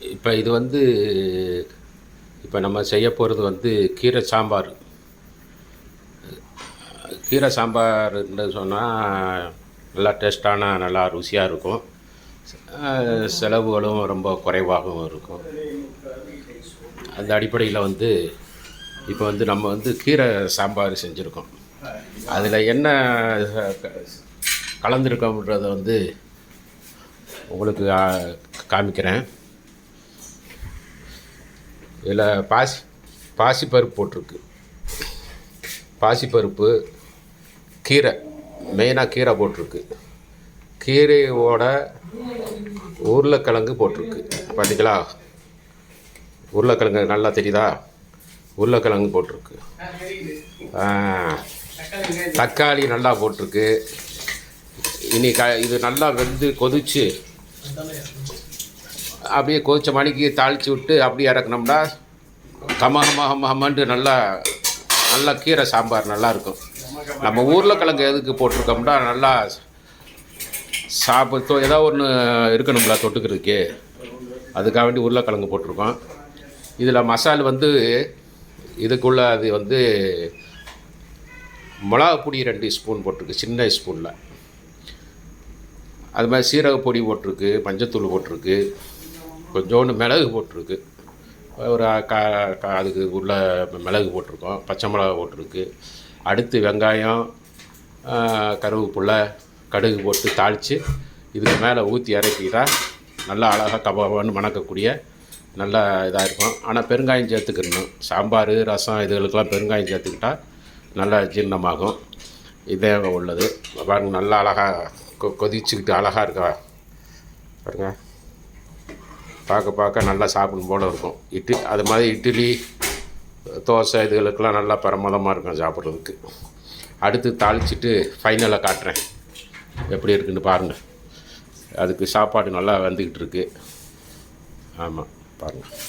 இப்போ இது வந்து இப்போ நம்ம செய்ய போகிறது வந்து கீரை சாம்பார். கீரை சாம்பார்னு சொன்னால் நல்லா டேஸ்டான நல்லா ருசியாக இருக்கும். செலவுகளும் ரொம்ப குறைவாகவும் இருக்கும். அந்த அடிப்படையில் வந்து இப்போ வந்து நம்ம வந்து கீரை சாம்பார் செஞ்சுருக்கோம். அதில் என்ன க- வந்து உங்களுக்கு காமிக்கிறேன். இதில் பாசி பாசிப்பருப்பு போட்டிருக்கு. பாசிப்பருப்பு கீரை மெயினாக கீரை போட்டிருக்கு. கீரையோட உருளைக்கிழங்கு போட்டிருக்கு. பார்த்தீங்களா உருளைக்கிழங்கு நல்லா தெரியுதா? உருளைக்கிழங்கு போட்டிருக்கு. தக்காளி நல்லா போட்டிருக்கு. இனி க இது நல்லா வெந்து கொதிச்சு அப்படியே கொதிச்ச மணிக்கு தாளித்து விட்டு அப்படியே இறக்குனோம்னா கம நல்லா நல்லா கீரை சாம்பார் நல்லா இருக்கும் நம்ம கிழங்கு எதுக்கு போட்டிருக்கோம்னா நல்லா சாப்பிட்டு ஏதோ ஒன்று இருக்கணும்ல தொட்டுக்கிறதுக்கு. அதுக்காக வேண்டி உருளைக்கிழங்கு போட்டிருக்கோம். இதில் மசால் வந்து இதுக்குள்ள அது வந்து மிளகா பொடி ரெண்டு ஸ்பூன் போட்டிருக்கு சின்ன ஸ்பூனில். அது மாதிரி சீரக பொடி போட்டிருக்கு மஞ்சத்தூள் போட்டிருக்கு. கொஞ்சோண்டு மிளகு போட்டிருக்கு. ஒரு க க- அதுக்கு உள்ள மிளகு போட்டிருக்கோம் பச்சை மிளகா போட்டிருக்கு. அடுத்து வெங்காயம் ஆ, கருவேப்பிலை கடுகு போட்டு தாளித்து இதுக்கு மேலே ஊற்றி இறக்கிட்டா நல்லா அழகாக கபாபான்னு மணக்கக்கூடிய நல்லா இதாக இருக்கும். ஆனால் பெருங்காயம் சேர்த்துக்கணும். சாம்பார் ரசம் இதுகளுக்கெல்லாம் பெருங்காயம் சேர்த்துக்கிட்டா நல்லா ஜீரணமாகும். இதே உள்ளது. பாருங்கள் நல்லா அழகாக கொ கொதிச்சுக்கிட்டு அழகாக இருக்கா. பாருங்கள் பார்க்க பார்க்க நல்லா சாப்பிடும் போல இருக்கும். இட்லி அது மாதிரி இட்லி தோசை இதுகளுக்கெல்லாம் நல்லா பிரமாதமாக இருக்கும் சாப்பிட்றதுக்கு. அடுத்து தாளிச்சிட்டு ஃபைனலாக காட்டுறேன். எப்படி இருக்குன்னு பாருங்கள் அதுக்கு சாப்பாடு நல்லா வந்துக்கிட்டு இருக்கு. ஆமாம் பாருங்கள்